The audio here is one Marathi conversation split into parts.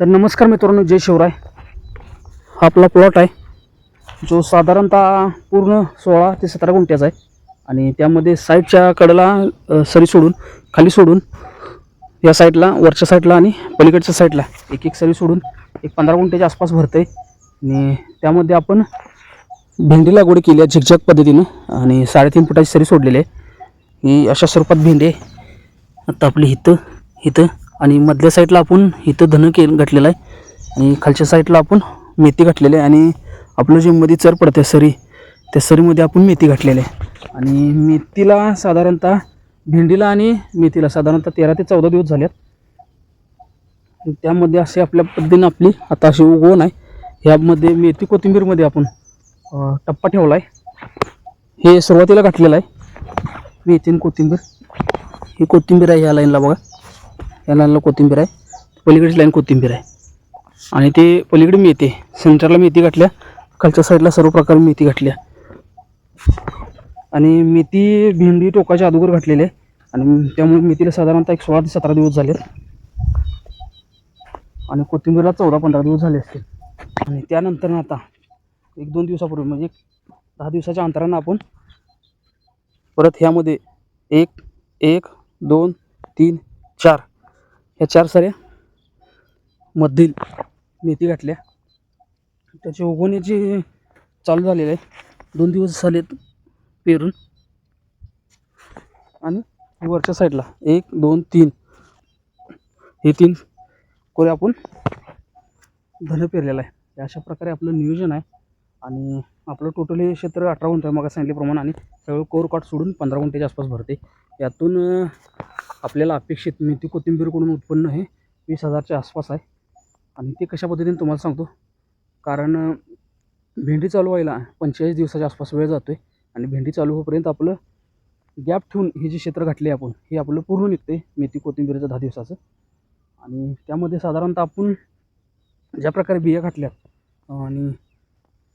तर नमस्कार मित्रांनो जय शिवराय. हा आपला प्लॉट आहे. जो साधारणतः पूर्ण सोळा ते सतरा गुंठ्याचा आहे. आणि त्यामध्ये साईडच्या कडेला सरी सोडून खाली सोडून या साईडला वरच्या साईडला आणि पलीकडच्या साईडला एक एक सरी सोडून एक पंधरा गुंठ्याच्या आसपास भरतं आहे आणि त्यामध्ये आपण भेंडी लागवड केली आहे झिकझॅक पद्धतीनं आणि साडेतीन फुटाची सरी सोडलेली आहे. ही अशा स्वरूपात भेंडी आहे. आता आपली हिथं हिथं आणि मधल्या साईडला आपण इथं धन के घातलेलं आहे. आणि खालच्या साईडला आपण मेथी घातलेली आहे. आणि आपलं जे मध्ये चर पडते सरी त्या सरीमध्ये आपण मेथी घातलेली आहे. आणि मेथीला साधारणतः भेंडीला आणि मेथीला साधारणतः तेरा ते चौदा दिवस झालेत. त्यामध्ये असे आपल्या पद्धतीनं आपली आता अशी उगवण आहे. ह्यामध्ये मेथी कोथिंबीरमध्ये आपण टप्पा ठेवला आहे. हे सुरुवातीला घातलेलं आहे. मेथी आणि कोथिंबीर. ही कोथिंबीर आहे ह्या लाईनला बघा. या लाईनला कोथिंबीर आहे. पलीकडची लाईन कोथिंबीर आहे. आणि ते पलीकडे मेथी आहे. सेंटरला मेथी घातल्या खालच्या साईडला सर्व प्रकार मेथी घातल्या. आणि मेथी भेंडी टोकाच्या अगोदर घातलेली आहे. आणि त्यामुळे मेथीला साधारणतः एक सोळा ते सतरा दिवस झाले आणि कोथिंबीरला चौदा पंधरा दिवस झाले असतील. आणि त्यानंतर आता एक दोन दिवसापूर्वी म्हणजे दहा दिवसाच्या अंतरानं आपण परत ह्यामध्ये एक एक दोन तीन चार ह्या चार साऱ्या मधील मेथी घातल्या. त्याची उगवण्याची चालू झालेली आहे. दोन दिवस झालेत पेरून. आणि वरच्या साईडला एक दोन तीन. हे तीन कोरे आपण धन पेरलेलं आहे. अशा प्रकारे आपलं नियोजन आहे. आणि आपलं टोटल हे क्षेत्र अठरा गुंठ आहे मग सांगितल्याप्रमाणे आणि सगळं कोर काट सोडून पंधरा गुंठ्याच्या आसपास भरते. यातून आपल्याला अपेक्षित मेथी कोथिंबीरकडून उत्पन्न हे वीस हजारच्या आसपास आहे. आणि ते कशा पद्धतीने तुम्हाला सांगतो. कारण भेंडी चालू व्हायला पंचेचाळीस दिवसाच्या आसपास वेळ जातो आहे आणि भेंडी चालू होईपर्यंत आपलं गॅप ठेवून हे जे क्षेत्र घातले आपण हे आपलं पूर्ण निघते मेथी कोथिंबीरचं दहा दिवसाचं. आणि त्यामध्ये साधारणतः आपण ज्या प्रकारे बिया घातल्या आणि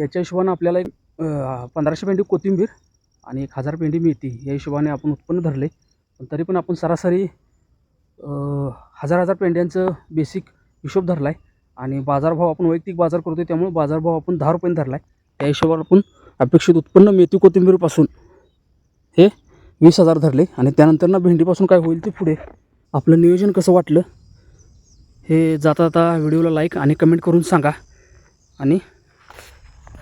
त्याच्या हिशोबानं आपल्याला एक पंधराशे पेंडी कोथिंबीर आणि एक हजार पेंडी मेथी या हिशोबाने आपण उत्पन्न धरले. पण तरी पण आपण सरासरी हजार हजार पेंड्यांचं बेसिक हिशोब धरला आहे आणि बाजारभाव आपण वैयक्तिक बाजार करतो त्यामुळे बाजारभाव आपण दहा रुपयाने धरला आहे त्या हिशोबाने आपण अपेक्षित उत्पन्न मेथी कोथिंबीरपासून हे वीस हजार धरले आणि त्यानंतर ना भेंडीपासून काय होईल ते पुढे आपलं नियोजन कसं वाटलं हे जाता जाता व्हिडिओला लाईक आणि कमेंट करून सांगा आणि